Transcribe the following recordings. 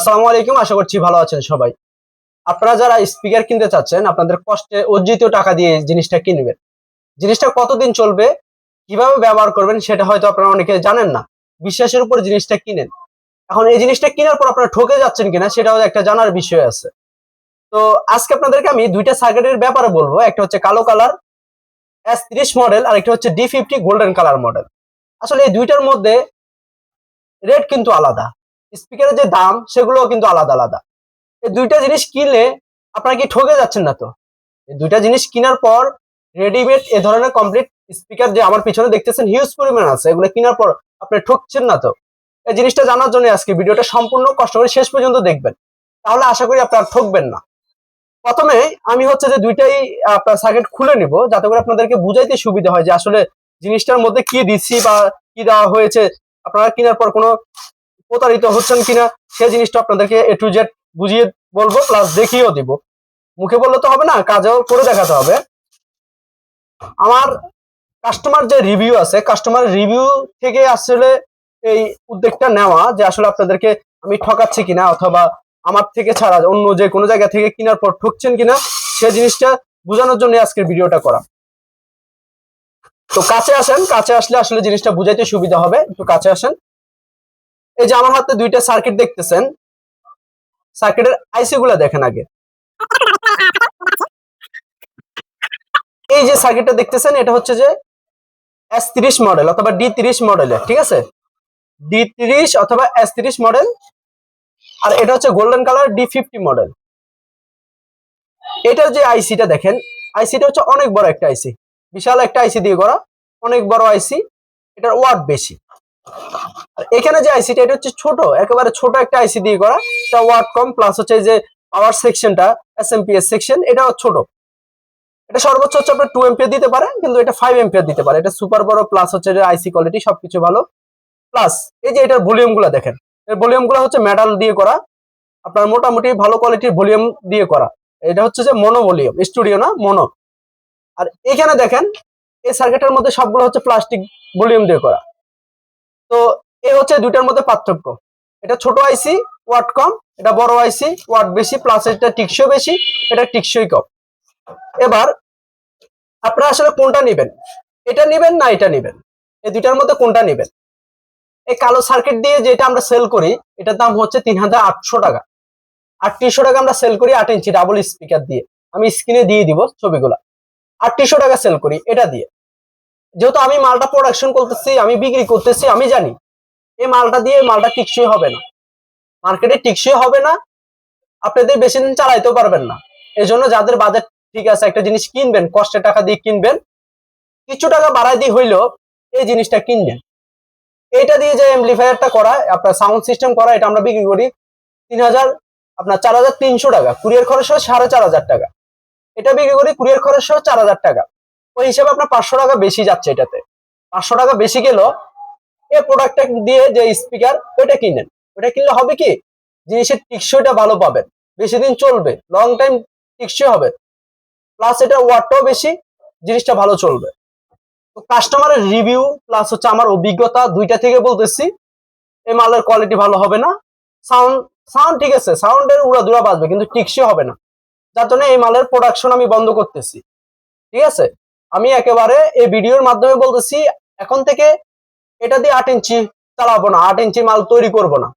আসসালামু আলাইকুম, আশা করছি ভালো আছেন সবাই। আপনারা যারা স্পিকার কিনতে চাচ্ছেন, আপনাদের কষ্টে অর্জিত টাকা দিয়ে জিনিসটা কিনবেন। জিনিসটা কতদিন চলবে, কীভাবে ব্যবহার করবেন, সেটা হয়তো আপনারা অনেকে জানেন না। বিশ্বাসের উপর জিনিসটা কিনেন। এখন এই জিনিসটা কেনার পর আপনারা ঠকে যাচ্ছেন কিনা, সেটাও একটা জানার বিষয় আছে। তো আজকে আপনাদেরকে আমি দুইটা সার্কিটের ব্যাপারে বলব। একটা হচ্ছে কালো কালার এস তিরিশ মডেল আর একটা হচ্ছে D fifty golden colour model আসলে এই দুইটার মধ্যে রেট কিন্তু আলাদা। স্পিকারের যে দাম, সেগুলোও কিন্তু আলাদা আলাদা। এই দুইটা জিনিস কিনলে আপনারা কি ঠকে যাচ্ছেন না তো? এই দুইটা জিনিস কেনার পর রেডিমেড এ ধরনের কমপ্লিট স্পিকার যে আমার পিছনে দেখতেছেন হিউজ পরিমাণ আছে, এগুলো কেনার পর আপনি ঠকছেন না তো? এই জিনিসটা জানার জন্য আজকে ভিডিওটা সম্পূর্ণ কষ্ট করে শেষ পর্যন্ত দেখবেন। তাহলে আশা করি আপনারা ঠকবেন না। প্রথমে আমি হচ্ছে যে দুইটাই আপনার সার্কিট খুলে নিব, যাতে করে আপনাদেরকে বুঝাইতে সুবিধা হয় যে আসলে জিনিসটার মধ্যে কি দিচ্ছি বা কি দেওয়া হয়েছে। আপনারা কেনার পর কোনো প্রতারিত হচ্ছেন কিনা সেই জিনিসটা আপনাদেরকে এ টু জেড বুঝিয়ে বলব প্লাস দেখিয়েও দিব। মুখে বললে তো হবে না, কাজেও করে দেখাতে হবে। আমার কাস্টমার যে রিভিউ আছে কাস্টমার রিভিউ থেকে আসলে এই উদ্যোগটা নেওয়া, যে আসলে আপনাদেরকে আমি ঠকাচ্ছি কিনা, অথবা আমার থেকে ছাড়া অন্য যে কোনো জায়গা থেকে কেনার পর ঠকছেন কিনা, সে জিনিসটা বোঝানোর জন্য আজকের ভিডিওটা করা। তো কাছে আসেন, কাছে আসলে আসলে জিনিসটা বুঝাইতে সুবিধা হবে, একটু কাছে আসেন। এই যে আমার হাতে দুইটা সার্কিট দেখতেছেন সার্কিটের আইসি গুলা দেখেন আগে। এই যে সার্কিটটা দেখতেছেন, এটা হচ্ছে যে এস তিরিশ মডেল অথবা ডি তিরিশ মডেলের ঠিক আছে? ডি তিরিশ অথবা এস তিরিশ মডেল আর এটা হচ্ছে golden colour D fifty model এটার যে আইসিটা দেখেন আইসিটা হচ্ছে অনেক বড় একটা আইসি বিশাল একটা আইসি দিয়ে করা অনেক বড় আইসি এটার ওয়াট বেশি। এখানে যে আইসিটা এটা হচ্ছে ছোট, একেবারে ছোট একটা আইসি দিয়ে করা। এটা ওয়াট কম প্লাস হচ্ছে যে পাওয়ার সেকশনটা S M P S section এটা ছোট। এটা সর্বোচ্চ হচ্ছে আপনার টু এমপিয়ার দিতে পারে কিন্তু এটা ফাইভ এমপিয়ার দিতে পারে। এটা সুপার বড় প্লাস হচ্ছে যে আইসি কোয়ালিটি সবকিছু ভালো। প্লাস এই যে এটার ভলিউমগুলা দেখেন, এর ভলিউমগুলা হচ্ছে মেটাল দিয়ে করা। আপনার মোটামুটি ভালো কোয়ালিটির ভলিউম দিয়ে করা। এটা হচ্ছে যে মনো ভলিউম স্টুডিও না মনো আর এখানে দেখেন, এই সার্কিটের মধ্যে সবগুলো হচ্ছে প্লাস্টিক ভলিউম দিয়ে করা। তো এই হচ্ছে দুইটার মধ্যে পার্থক্য। এটা ছোট আইসি ওয়াট কম, এটা বড় আইসি ওয়াট বেশি প্লাস এটা টিকসই বেশি, এটা টিকসই কম। এবার আপনারা আসলে কোনটা নেবেন? এটা নেবেন না এটা নেবেন? এই দুইটার মধ্যে কোনটা নেবেন? এই কালো সার্কিট দিয়ে যেটা আমরা সেল করি, এটার দাম হচ্ছে তিন হাজার আটশো টাকা। আটত্রিশশো টাকা আমরা সেল করি আট ইঞ্চি ডাবল স্পিকার দিয়ে। আমি স্ক্রিনে দিয়ে দিব ছবিগুলা। আটত্রিশশো টাকা সেল করি, এটা দিয়ে। যেহেতু আমি মালটা প্রোডাকশন করতেছি, আমি বিক্রি করতেছি, আমি জানি। এই মালটা দিয়ে মালটা টিকসই হবে না। মার্কেটে টিকসই হবে না। আপনাদের বেশি দিন চালাইতেও পারবেন না। এই জন্য যাদের বাজেট ঠিক আছে, একটা জিনিস কিনবেন, কষ্টের টাকা দিয়ে কিনবেন, কিছু টাকা বাড়াই দিয়ে হইলেও এই জিনিসটা কিনবেন। এইটা দিয়ে যে এমপ্লিফায়ারটা করা, আপনার সাউন্ড সিস্টেম করা, এটা আমরা বিক্রি করি তিন হাজার আপনার চার হাজার তিনশো টাকা। কুরিয়ার খরচ সহ সাড়ে চার হাজার টাকা। এটা বিক্রি করি কুরিয়ার খরচ সহ চার হাজার টাকা। ওই হিসাবে আপনার পাঁচশো টাকা বেশি যাচ্ছে এটাতে। পাঁচশো টাকা বেশি গেল এই প্রোডাক্টটা দিয়ে যে স্পিকার ওইটা কিনেন। ওইটা কিনলে হবে কি? জিনিসের টিকসইটা ভালো পাবেন। বেশি দিন চলবে লং টাইম টিকসই হবে। প্লাস এটা ওয়াটটাও বেশি, জিনিসটা ভালো চলবে। তো কাস্টমারের রিভিউ প্লাস হচ্ছে আমার অভিজ্ঞতা, দুইটা থেকে বলতেছি। এই মালের কোয়ালিটি ভালো হবে না। সাউন্ড সাউন্ড ঠিক আছে সাউন্ডের উড়া দুরা বাজবে, কিন্তু টিকসই হবে না। যার জন্য এই মালের প্রোডাকশন আমি বন্ধ করতেছি। ঠিক আছে? আমি একেবারে এই ভিডিওর মাধ্যমে বলতেছি, এখন থেকে এটা দিয়ে আট ইঞ্চি চালাবো না, আট ইঞ্চি মাল তৈরি করব না।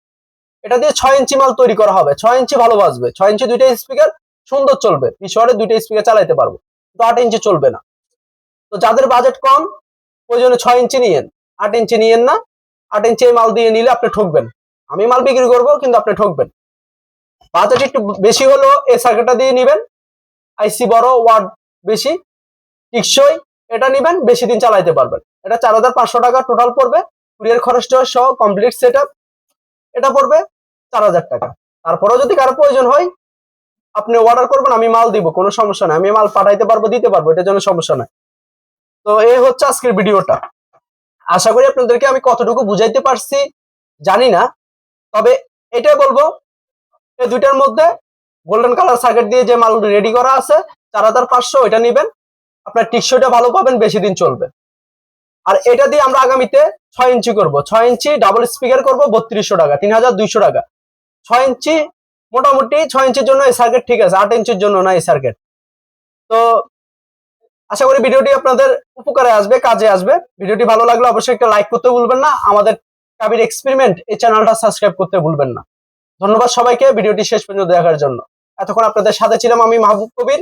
এটা দিয়ে ছয় ইঞ্চি মাল তৈরি করা হবে, ছয় ইঞ্চি ভালো বাজবে, ছয় ইঞ্চি দুইটা স্পিকার সুন্দর চলবে, পিছনে দুইটা স্পিকার চালাইতে পারব, কিন্তু আট ইঞ্চি চলবে না। তো যাদের বাজেট কম ওই জন্য ছয় ইঞ্চি নিয়েন, আট ইঞ্চি নিয়েন না, আট ইঞ্চি মাল দিয়ে নিলে আপনি ঠকবেন। আমি মাল বিক্রি করব, কিন্তু আপনি ঠকবেন। বাজেট একটু বেশি হলো এই সার্কিটটা দিয়ে নিবেন আইসি বড় ওয়ার্ড বেশি টিকসই এটা নিবেন, বেশি দিন চালাইতে পারবেন। এটা চার হাজার পাঁচশো টাকা টোটাল পড়বে, কুরিয়ার খরচটা সহ কমপ্লিট সেট এটা পড়বে চার হাজার টাকা। তারপরেও যদি কারও প্রয়োজন হয়, আপনি অর্ডার করবেন, আমি মাল দিব, কোনো সমস্যা নাই। আমি মাল পাঠাইতে পারব, দিতে পারব, এটার জন্য সমস্যা নাই। তো এই হচ্ছে আজকের ভিডিওটা। আশা করি আপনাদেরকে আমি কতটুকু বুঝাইতে পারছি, জানি না। তবে এটাই বলব, এই দুইটার মধ্যে গোল্ডেন কালার সার্কেট দিয়ে যে মাল রেডি করা আছে, চার হাজার পাঁচশো, ওইটা নিবেন। আপনার টিকসইটা ভালো পাবেন, বেশি দিন চলবে। আর এটা দিয়ে আমরা আগামীতে ছয় ইঞ্চি করব। ছয় ইঞ্চি ডাবল স্পিকার করব, বত্রিশশো টাকা, তিন হাজার দুইশো টাকা। ছয় ইঞ্চি মোটামুটি ছয় ইঞ্চির জন্য এই সার্কিট ঠিক আছে, আট ইঞ্চির জন্য না এই সার্কিট তো আশা করি ভিডিওটি আপনাদের উপকারে আসবে, কাজে আসবে। ভিডিওটি ভালো লাগলে অবশ্যই একটা লাইক করতে ভুলবেন না। আমাদের কাবির এক্সপেরিমেন্ট এই চ্যানেলটা সাবস্ক্রাইব করতে ভুলবেন না। ধন্যবাদ সবাইকে ভিডিওটি শেষ পর্যন্ত দেখার জন্য। এতক্ষণ আপনাদের সাথে ছিলাম আমি মাহবুব কবির।